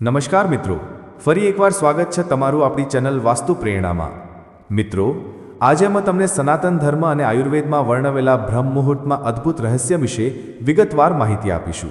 નમસ્કાર મિત્રો. ફરી એકવાર સ્વાગત છે તમારું આપણી ચેનલ વાસ્તુ પ્રેરણામાં. મિત્રો, આજે અમે તમને સનાતન ધર્મ અને આયુર્વેદમાં વર્ણવેલા બ્રહ્મ મુહૂર્તમાં અદ્ભુત રહસ્ય વિશે વિગતવાર માહિતી આપીશું.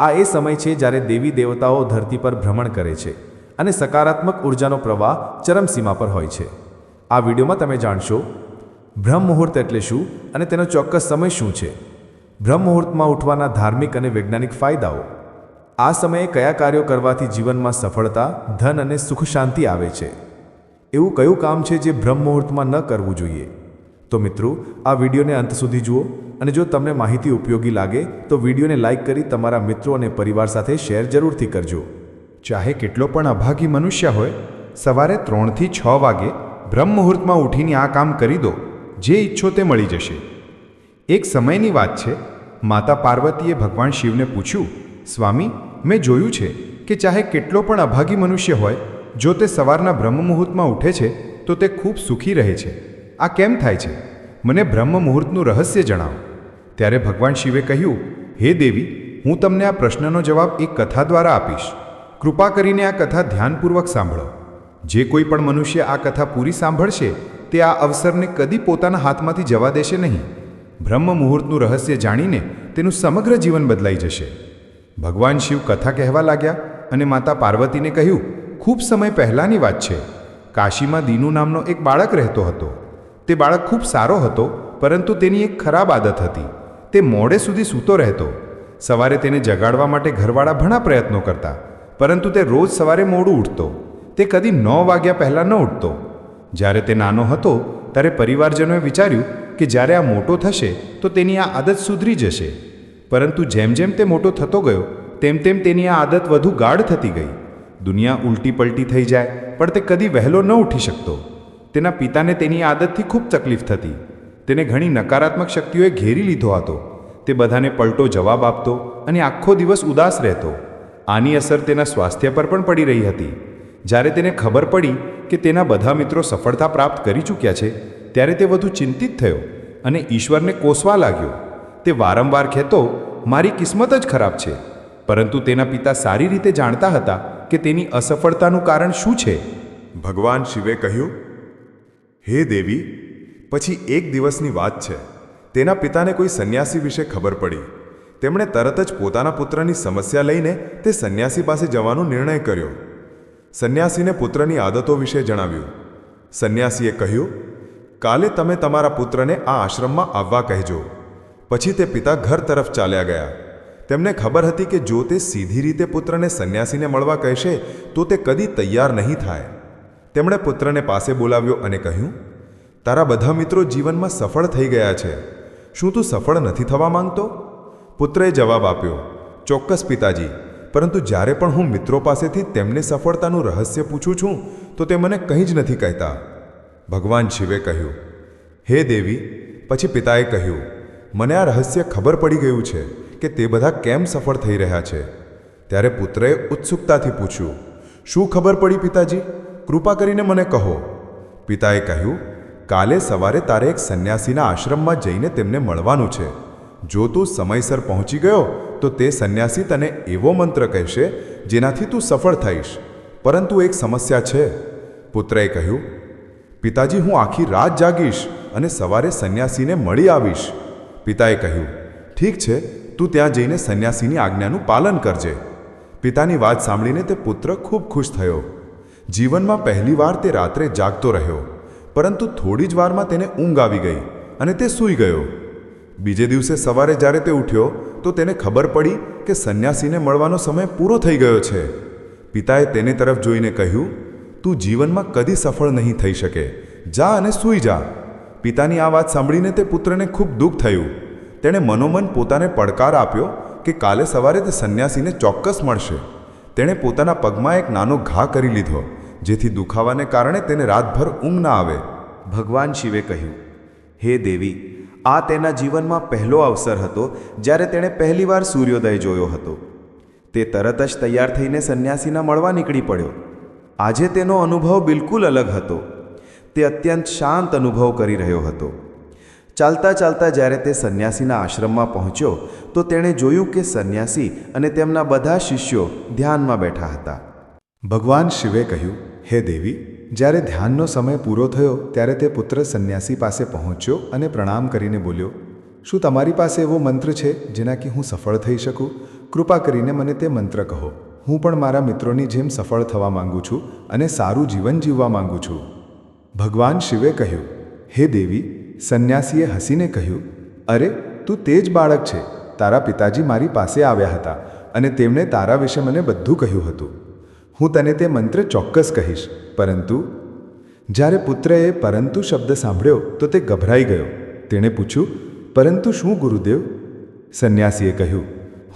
આ એ સમય છે જ્યારે દેવી દેવતાઓ ધરતી પર ભ્રમણ કરે છે અને સકારાત્મક ઉર્જાનો પ્રવાહ ચરમસીમા પર હોય છે. આ વિડીયોમાં તમે જાણશો, બ્રહ્મ મુહૂર્ત એટલે શું અને તેનો ચોક્કસ સમય શું છે? બ્રહ્મ મુહૂર્તમાં ઉઠવાના ધાર્મિક અને વૈજ્ઞાનિક ફાયદાઓ. આ સમયે કયા કાર્યો કરવાથી જીવનમાં સફળતા, ધન અને સુખ શાંતિ આવે છે? એવું કયું કામ છે જે બ્રહ્મ મુહૂર્તમાં ન કરવું જોઈએ? તો મિત્રો, આ વિડીયોને અંત સુધી જુઓ અને જો તમને માહિતી ઉપયોગી લાગે, તો વિડીયોને લાઇક કરી તમારા મિત્રો અને પરિવાર સાથે શેર જરૂરથી કરજો. ચાહે કેટલો પણ અભાગી મનુષ્ય હોય, સવારે ત્રણથી છ વાગે બ્રહ્મ મુહૂર્તમાં ઉઠીને આ કામ કરી દો, જે ઈચ્છો તે મળી જશે. એક સમયની વાત છે, માતા પાર્વતીએ ભગવાન શિવને પૂછ્યું, સ્વામી મેં જોયું છે કે ચાહે કેટલો પણ અભાગી મનુષ્ય હોય, જો તે સવારના બ્રહ્મ મુહૂર્તમાં ઉઠે છે, તો તે ખૂબ સુખી રહે છે. આ કેમ થાય છે? મને બ્રહ્મ મુહૂર્તનું રહસ્ય જણાવો. ત્યારે ભગવાન શિવે કહ્યું, હે દેવી, હું તમને આ પ્રશ્નનો જવાબ એક કથા દ્વારા આપીશ. કૃપા કરીને આ કથા ધ્યાનપૂર્વક સાંભળો. જે કોઈ પણ મનુષ્ય આ કથા પૂરી સાંભળશે, તે આ અવસરને કદી પોતાના હાથમાંથી જવા દેશે નહીં. બ્રહ્મ મુહૂર્તનું રહસ્ય જાણીને તેનું સમગ્ર જીવન બદલાઈ જશે. ભગવાન શિવ કથા કહેવા લાગ્યા અને માતા પાર્વતીને કહ્યું, ખૂબ સમય પહેલાંની વાત છે. કાશીમાં દીનુ નામનો એક બાળક રહેતો હતો. તે બાળક ખૂબ સારો હતો, પરંતુ તેની એક ખરાબ આદત હતી. તે મોડે સુધી સૂતો રહેતો. સવારે તેને જગાડવા માટે ઘરવાળા ઘણા પ્રયત્નો કરતા, પરંતુ તે રોજ સવારે મોડું ઉઠતો. તે કદી નવ વાગ્યા પહેલાં ન ઉઠતો. જ્યારે તે નાનો હતો, ત્યારે પરિવારજનોએ વિચાર્યું કે જ્યારે આ મોટો થશે, તો તેની આ આદત સુધરી જશે. પરંતુ જેમ જેમ તે મોટો થતો ગયો, તેમ તેમ તેની આ આદત વધુ ગાઢ થતી ગઈ. દુનિયા ઉલટી પલટી થઈ જાય, પણ તે કદી વહેલો ન ઉઠી શકતો. તેના પિતાને તેની આદતથી ખૂબ તકલીફ થતી. તેને ઘણી નકારાત્મક શક્તિઓએ ઘેરી લીધો હતો. તે બધાને પલટો જવાબ આપતો અને આખો દિવસ ઉદાસ રહેતો. આની અસર તેના સ્વાસ્થ્ય પર પણ પડી રહી હતી. જ્યારે તેને ખબર પડી કે તેના બધા મિત્રો સફળતા પ્રાપ્ત કરી ચૂક્યા છે, ત્યારે તે વધુ ચિંતિત થયો અને ઈશ્વરને કોસવા લાગ્યો. તે વારંવાર કહેતો, મારી કિસ્મત જ ખરાબ છે. પરંતુ તેના પિતા સારી રીતે જાણતા હતા કે તેની અસફળતાનું કારણ શું છે. ભગવાન શિવે કહ્યું, હે દેવી, પછી એક દિવસની વાત છે. તેના પિતાને કોઈ સંન્યાસી વિશે ખબર પડી. તેમણે તરત જ પોતાના પુત્રની સમસ્યા લઈને તે સંન્યાસી પાસે જવાનો નિર્ણય કર્યો. સંન્યાસીને પુત્રની આદતો વિશે જણાવ્યું. સંન્યાસીએ કહ્યું, કાલે તમે તમારા પુત્રને આ આશ્રમમાં આવવા કહેજો. પછી તે પિતા ઘર તરફ ચાલ્યા ગયા. તેમને ખબર હતી કે જો તે સીધી રીતે પુત્રને સંન્યાસીને મળવા કહેશે, તો તે કદી તૈયાર નહીં થાય. તેમણે પુત્રને પાસે બોલાવ્યો અને કહ્યું, તારા બધા મિત્રો જીવનમાં સફળ થઈ ગયા છે. શું તું સફળ નથી થવા માંગતો? પુત્રએ જવાબ આપ્યો, ચોક્કસ પિતાજી, પરંતુ જ્યારે પણ હું મિત્રો પાસેથી તેમને સફળતાનું રહસ્ય પૂછું છું, તો તે મને કંઈ જ નથી કહેતા. ભગવાન શિવે કહ્યું, હે દેવી, પછી પિતાએ કહ્યું મને આ રહસ્ય ખબર પડી ગયું છે કે તે બધા કેમ સફળ થઈ રહ્યા છે. ત્યારે પુત્રએ ઉત્સુકતાથી પૂછ્યું, શું ખબર પડી પિતાજી? કૃપા કરીને મને કહો. પિતાએ કહ્યું, કાલે સવારે તારે એક સંન્યાસીના આશ્રમમાં જઈને તેમને મળવાનું છે. જો તું સમયસર પહોંચી ગયો, તો તે સંન્યાસી તને એવો મંત્ર કહેશે જેનાથી તું સફળ થઈશ. પરંતુ એક સમસ્યા છે. પુત્રએ કહ્યું, પિતાજી, હું આખી રાત જાગીશ અને સવારે સંન્યાસીને મળી આવીશ. પિતાએ કહ્યું, ઠીક છે, તું ત્યાં જઈને સંન્યાસીની આજ્ઞાનું પાલન કરજે. પિતાની વાત સાંભળીને તે પુત્ર ખૂબ ખુશ થયો. જીવનમાં પહેલીવાર તે રાત્રે જાગતો રહ્યો, પરંતુ થોડી જ વારમાં તેને ઊંઘ આવી ગઈ અને તે સૂઈ ગયો. બીજે દિવસે સવારે જ્યારે તે ઉઠ્યો, તો તેને ખબર પડી કે સંન્યાસીને મળવાનો સમય પૂરો થઈ ગયો છે. પિતાએ તેને તરફ જોઈને કહ્યું, તું જીવનમાં કદી સફળ નહીં થઈ શકે. જા અને સૂઈ જા. પિતાની આ વાત સાંભળીને તે પુત્રને ખૂબ દુઃખ થયું. તેણે મનોમન પોતાને પડકાર આપ્યો કે કાલે સવારે તે સંન્યાસીને ચોક્કસ મળશે. તેણે પોતાના પગમાં એક નાનો ઘા કરી લીધો, જેથી દુખાવાને કારણે તેને રાતભર ઊંઘ ના આવે. ભગવાન શિવે કહ્યું, હે દેવી, આ તેના જીવનમાં પહેલો અવસર હતો જ્યારે તેણે પહેલીવાર સૂર્યોદય જોયો હતો. તે તરત જ તૈયાર થઈને સંન્યાસીના મળવા નીકળી પડ્યો. આજે તેનો અનુભવ બિલકુલ અલગ હતો. તે અત્યંત શાંત અનુભવ કરી રહ્યો હતો. ચાલતા ચાલતા જ્યારે તે સંન્યાસીના આશ્રમમાં પહોંચ્યો, તો તેણે જોયું કે સંન્યાસી અને તેમના બધા શિષ્યો ધ્યાનમાં બેઠા હતા. ભગવાન શિવે કહ્યું, હે દેવી, જ્યારે ધ્યાનનો સમય પૂરો થયો ત્યારે તે પુત્ર સંન્યાસી પાસે પહોંચ્યો અને પ્રણામ કરીને બોલ્યો, શું તમારી પાસે એવો મંત્ર છે જેનાથી હું સફળ થઈ શકું? કૃપા કરીને મને તે મંત્ર કહો. હું પણ મારા મિત્રોની જેમ સફળ થવા માંગુ છું અને સારું જીવન જીવવા માંગુ છું. ભગવાન શિવે કહ્યું, હે દેવી, સંન્યાસીએ હસીને કહ્યું, અરે, તું તે જ બાળક છે. તારા પિતાજી મારી પાસે આવ્યા હતા અને તેમણે તારા વિશે મને બધું કહ્યું હતું. હું તને તે મંત્ર ચોક્કસ કહીશ. પરંતુ જ્યારે પુત્રએ પરંતુ શબ્દ સાંભળ્યો, તો તે ગભરાઈ ગયો. તેણે પૂછ્યું, પરંતુ શું ગુરુદેવ? સંન્યાસીએ કહ્યું,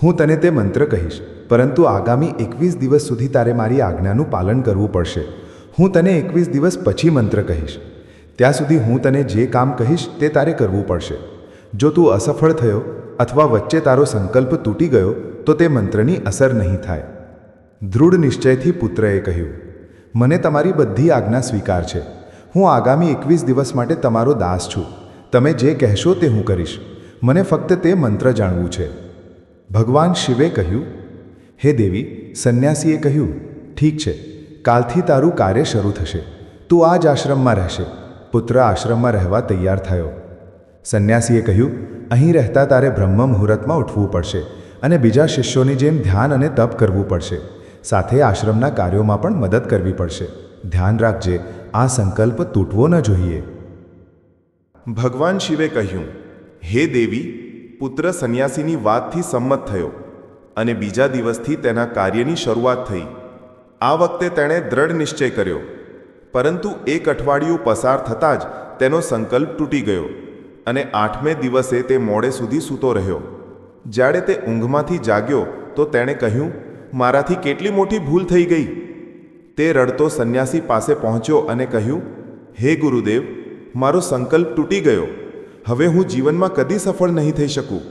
હું તને તે મંત્ર કહીશ. પરંતુ આગામી એકવીસ દિવસ સુધી તારે મારી આજ્ઞાનું પાલન કરવું પડશે. હું તને એકવીસ દિવસ પછી મંત્ર કહીશ. ત્યાં સુધી હું તને જે કામ કહીશ તે તારે કરવું પડશે. જો તું અસફળ થયો અથવા વચ્ચે તારો સંકલ્પ તૂટી ગયો, તો તે મંત્રની અસર નહીં થાય. દૃઢ નિશ્ચયથી પુત્રએ કહ્યું, મને તમારી બધી આજ્ઞા સ્વીકાર છે. હું આગામી એકવીસ દિવસ માટે તમારો દાસ છું. તમે જે કહેશો તે હું કરીશ. મને ફક્ત તે મંત્ર જાણવું છે. ભગવાન શિવે કહ્યું, હે દેવી, સંન્યાસીએ કહ્યું, ઠીક છે. કાલથી તારું કાર્ય શરૂ થશે. તું આ જ આશ્રમમાં રહેશે. પુત્ર આશ્રમમાં રહેવા તૈયાર થયો. સંન્યાસીએ કહ્યું, અહીં રહેતા તારે બ્રહ્મ મુહૂર્તમાં ઉઠવું પડશે અને બીજા શિષ્યોની જેમ ધ્યાન અને તપ કરવું પડશે. સાથે આશ્રમના કાર્યોમાં પણ મદદ કરવી પડશે. ધ્યાન રાખજે, આ સંકલ્પ તૂટવો ન જોઈએ. ભગવાન શિવે કહ્યું, હે દેવી, પુત્ર સંન્યાસીની વાતથી સંમત થયો અને બીજા દિવસથી તેના કાર્યની શરૂઆત થઈ. આ વખતે તેણે દ્રઢ નિશ્ચય કર્યો. પરંતુ એક અઠવાડિયું પસાર થતાં જ તેનો સંકલ્પ તૂટી ગયો અને આઠમે દિવસે તે મોડે સુધી સૂતો રહ્યો. જ્યારે તે ઊંઘમાંથી જાગ્યો તો તેણે કહ્યું, મારાથી કેટલી મોટી ભૂલ થઈ ગઈ. તે રડતો સંન્યાસી પાસે પહોંચ્યો અને કહ્યું, હે ગુરુદેવ, મારો સંકલ્પ તૂટી ગયો. હવે હું જીવનમાં કદી સફળ નહીં થઈ શકું.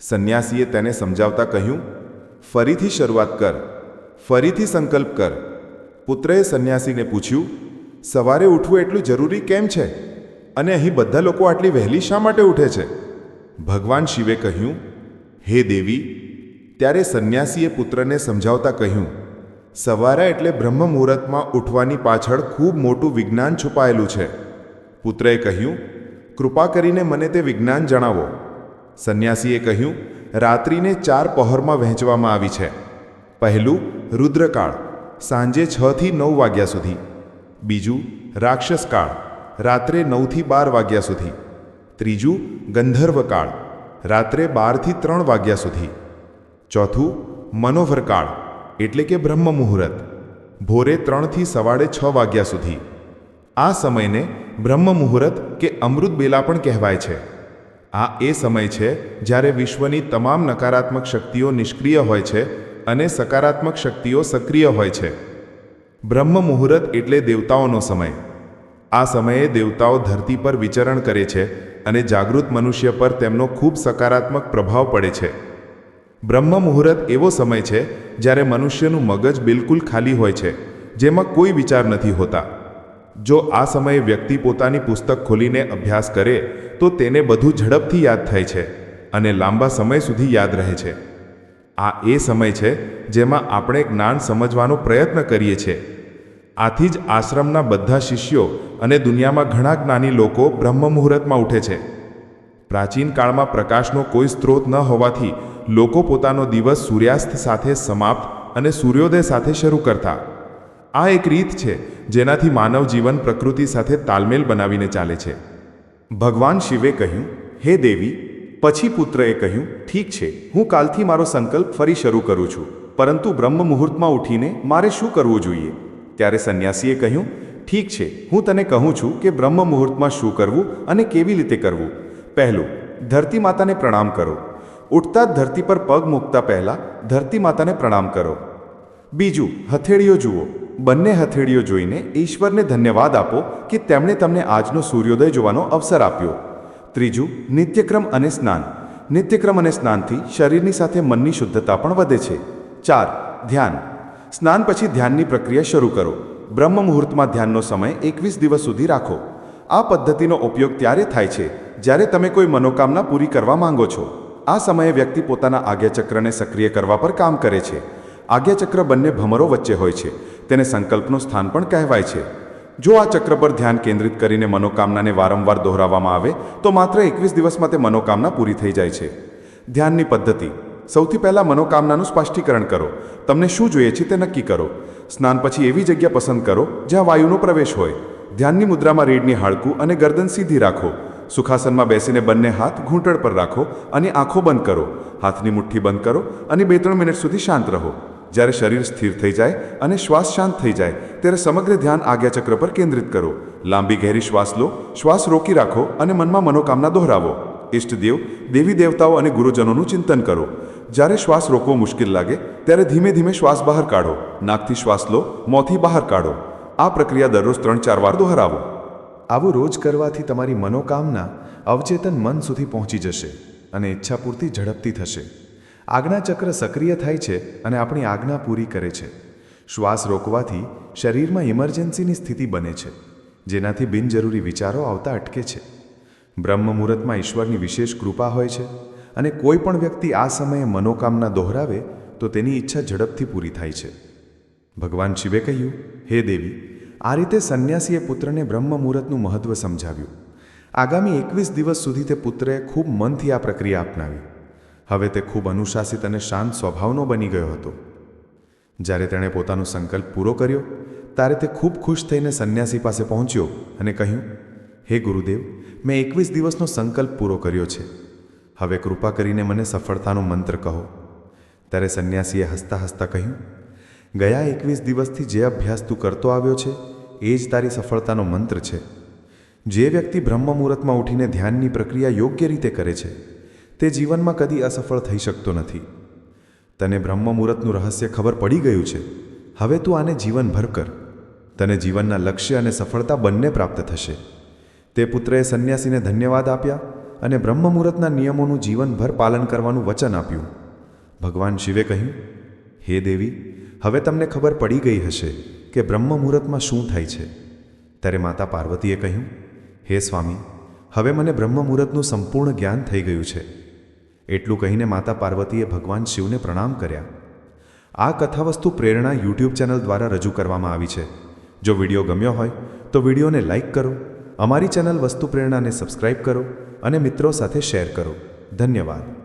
સંન્યાસીએ તેને સમજાવતા કહ્યું, ફરીથી શરૂઆત કર. ફરીથી સંકલ્પ કર. પુત્રએ સંન્યાસીને પૂછ્યું, સવારે ઉઠવું એટલું જરૂરી કેમ છે? અને અહીં બધા લોકો આટલી વહેલી શા માટે ઉઠે છે? ભગવાન શિવે કહ્યું, હે દેવી, ત્યારે સંન્યાસીએ પુત્રને સમજાવતા કહ્યું, સવારે એટલે બ્રહ્મ મુહૂર્તમાં ઉઠવાની પાછળ ખૂબ મોટું વિજ્ઞાન છુપાયેલું છે. પુત્રએ કહ્યું, કૃપા કરીને મને તે વિજ્ઞાન જણાવો. સંન્યાસીએ કહ્યું, રાત્રિને ચાર પહોરમાં વહેંચવામાં આવી છે. પહેલું રુદ્રકાળ, સાંજે છથી નવ વાગ્યા સુધી. બીજું રાક્ષસકાળ, રાત્રે નવથી બાર વાગ્યા સુધી. ત્રીજું ગંધર્વકાળ, રાત્રે બારથી ત્રણ વાગ્યા સુધી. ચોથું મનોહરકાળ, એટલે કે બ્રહ્મ મુહૂર્ત ભોરે ત્રણથી સવારે છ વાગ્યા સુધી. આ સમયને બ્રહ્મ મુહૂર્ત કે અમૃત બેલા પણ કહેવાય છે. આ એ સમય છે જ્યારે વિશ્વની તમામ નકારાત્મક શક્તિઓ નિષ્ક્રિય હોય છે અને સકારાત્મક શક્તિઓ સક્રિય હોય છે. બ્રહ્મ મુહૂર્ત એટલે દેવતાઓનો સમય. આ સમયે દેવતાઓ ધરતી પર વિચરણ કરે છે અને જાગૃત મનુષ્ય પર તેમનો ખૂબ સકારાત્મક પ્રભાવ પડે છે. બ્રહ્મ મુહૂર્ત એવો સમય છે જ્યારે મનુષ્યનું મગજ બિલકુલ ખાલી હોય છે, જેમાં કોઈ વિચાર નથી હોતા. જો આ સમયે વ્યક્તિ પોતાની પુસ્તક ખોલીને અભ્યાસ કરે, તો તેને બધું ઝડપથી યાદ થાય છે અને લાંબા સમય સુધી યાદ રહે છે. આ એ સમય છે જેમાં આપણે જ્ઞાન સમજવાનો પ્રયત્ન કરીએ છીએ. આથી જ આશ્રમના બધા શિષ્યો અને દુનિયામાં ઘણા જ્ઞાની લોકો બ્રહ્મ મુહૂર્તમાં ઉઠે છે. પ્રાચીન કાળમાં પ્રકાશનો કોઈ સ્ત્રોત ન હોવાથી લોકો પોતાનો દિવસ સૂર્યાસ્ત સાથે સમાપ્ત અને સૂર્યોદય સાથે શરૂ કરતા. આ એક રીત છે જેનાથી માનવ જીવન પ્રકૃતિ સાથે તાલમેલ બનાવીને ચાલે છે. ભગવાન શિવે કહ્યું, હે દેવી પછી પુત્રએ કહ્યું, ઠીક છે, હું કાલથી મારો સંકલ્પ ફરી શરૂ કરું છું. પરંતુ બ્રહ્મ મુહૂર્તમાં ઉઠીને મારે શું કરવું જોઈએ? ત્યારે સંન્યાસીએ કહ્યું, ઠીક છે, હું તને કહું છું કે બ્રહ્મ મુહૂર્તમાં શું કરવું અને કેવી રીતે કરવું. પહેલું, ધરતી માતાને પ્રણામ કરો. ઉઠતા જ ધરતી પર પગ મૂકતા પહેલાં ધરતી માતાને પ્રણામ કરો. બીજું, હથેળીઓ જુઓ. બંને હથેળીઓ જોઈને ઈશ્વરને ધન્યવાદ આપો કે તેમણે તમને આજનો સૂર્યોદય જોવાનો અવસર આપ્યો. ત્રીજું, નિત્યક્રમ અને સ્નાન. નિત્યક્રમ અને સ્નાનથી શરીરની સાથે મનની શુદ્ધતા પણ વધે છે. ચાર, ધ્યાન. સ્નાન પછી ધ્યાનની પ્રક્રિયા શરૂ કરો. બ્રહ્મ મુહૂર્તમાં ધ્યાનનો સમય એકવીસ દિવસ સુધી રાખો. આ પદ્ધતિનો ઉપયોગ ત્યારે થાય છે જ્યારે તમે કોઈ મનોકામના પૂરી કરવા માંગો છો. આ સમયે વ્યક્તિ પોતાના આજ્ઞાચક્રને સક્રિય કરવા પર કામ કરે છે. આજ્ઞાચક્ર બંને ભમરો વચ્ચે હોય છે. તેને સંકલ્પનું સ્થાન પણ કહેવાય છે. જો આ ચક્ર પર ધ્યાન કેન્દ્રિત કરીને મનોકામનાને વારંવાર દોહરાવવામાં આવે, તો માત્ર એકવીસ દિવસમાં તે મનોકામના પૂરી થઈ જાય છે. ધ્યાનની પદ્ધતિ. સૌથી પહેલાં મનોકામનાનું સ્પષ્ટીકરણ કરો. તમને શું જોઈએ છે તે નક્કી કરો. સ્નાન પછી એવી જગ્યા પસંદ કરો, જ્યાં વાયુનો પ્રવેશ હોય. ધ્યાનની મુદ્રામાં રીઢની હાડકું અને ગરદન સીધી રાખો. સુખાસનમાં બેસીને બંને હાથ ઘૂંટણ પર રાખો અને આંખો બંધ કરો. હાથની મુઠ્ઠી બંધ કરો અને બે ત્રણ મિનિટ સુધી શાંત રહો. જ્યારે શરીર સ્થિર થઈ જાય અને શ્વાસ શાંત થઈ જાય, ત્યારે સમગ્ર ધ્યાન આજ્ઞાચક્ર પર કેન્દ્રિત કરો. લાંબી ઘેરી શ્વાસ લો, શ્વાસ રોકી રાખો અને મનમાં મનોકામના દોહરાવો. ઇષ્ટદેવ દેવી દેવતાઓ અને ગુરુજનોનું ચિંતન કરો. જ્યારે શ્વાસ રોકવો મુશ્કેલ લાગે, ત્યારે ધીમે ધીમે શ્વાસ બહાર કાઢો. નાકથી શ્વાસ લો, મોંથી બહાર કાઢો. આ પ્રક્રિયા દરરોજ ત્રણ ચાર વાર દોહરાવો. આવું રોજ કરવાથી તમારી મનોકામના, અવચેતન મન સુધી પહોંચી જશે અને ઈચ્છાપૂર્તિ ઝડપથી થશે. આજ્ઞાચક્ર સક્રિય થાય છે અને આપણી આજ્ઞા પૂરી કરે છે. શ્વાસ રોકવાથી શરીરમાં ઇમરજન્સીની સ્થિતિ બને છે, જેનાથી બિનજરૂરી વિચારો આવતા અટકે છે. બ્રહ્મ મુહૂર્તમાં ઈશ્વરની વિશેષ કૃપા હોય છે અને કોઈ પણ વ્યક્તિ આ સમયે મનોકામના દોહરાવે તો તેની ઈચ્છા ઝડપથી પૂરી થાય છે. ભગવાન શિવે કહ્યું, હે દેવી, આ રીતે સંન્યાસીએ પુત્રને બ્રહ્મ મુહૂર્તનું મહત્વ સમજાવ્યું. આગામી એકવીસ દિવસ સુધી તે પુત્રએ ખૂબ મનથી આ પ્રક્રિયા અપનાવી. હવે તે ખૂબ અનુશાસિત અને શાંત સ્વભાવનો બની ગયો હતો. જ્યારે તેણે પોતાનો સંકલ્પ પૂરો કર્યો, ત્યારે તે ખૂબ ખુશ થઈને સંન્યાસી પાસે પહોંચ્યો અને કહ્યું, હે ગુરુદેવ, મેં એકવીસ દિવસનો સંકલ્પ પૂરો કર્યો છે. હવે કૃપા કરીને મને સફળતાનો મંત્ર કહો. ત્યારે સંન્યાસીએ હસતા હસતા કહ્યું, ગયા એકવીસ દિવસથી જે અભ્યાસ તું કરતો આવ્યો છે, એ જ તારી સફળતાનો મંત્ર છે. જે વ્યક્તિ બ્રહ્મ મુહૂર્તમાં ઉઠીને ધ્યાનની પ્રક્રિયા યોગ્ય રીતે કરે છે તે જીવનમાં કદી અસફળ થઈ શકતો નથી. તને બ્રહ્મ મુહૂર્તનું રહસ્ય ખબર પડી ગયું છે. હવે તું આને જીવનભર કર. તને જીવનના લક્ષ્ય અને સફળતા બંને પ્રાપ્ત થશે. તે પુત્રએ સંન્યાસીને ધન્યવાદ આપ્યા અને બ્રહ્મ મુહૂર્તના નિયમોનું જીવનભર પાલન કરવાનું વચન આપ્યું. ભગવાન શિવે કહ્યું, હે દેવી, હવે તમને ખબર પડી ગઈ હશે કે બ્રહ્મ મુહૂર્તમાં શું થાય છે. ત્યારે માતા પાર્વતીએ કહ્યું, હે સ્વામી, હવે મને બ્રહ્મ મુહૂર્તનું સંપૂર્ણ જ્ઞાન થઈ ગયું છે. એટલું કહીને માતા પાર્વતીએ ભગવાન શિવને પ્રણામ કર્યા. આ કથાવસ્તુ પ્રેરણા યુટ્યુબ ચેનલ દ્વારા રજૂ કરવામાં આવી છે. જો વીડિયો ગમ્યો હોય, તો વિડીયોને લાઇક કરો, અમારી ચેનલ વસ્તુ પ્રેરણાને સબસ્ક્રાઇબ કરો અને મિત્રો સાથે શેર કરો. ધન્યવાદ.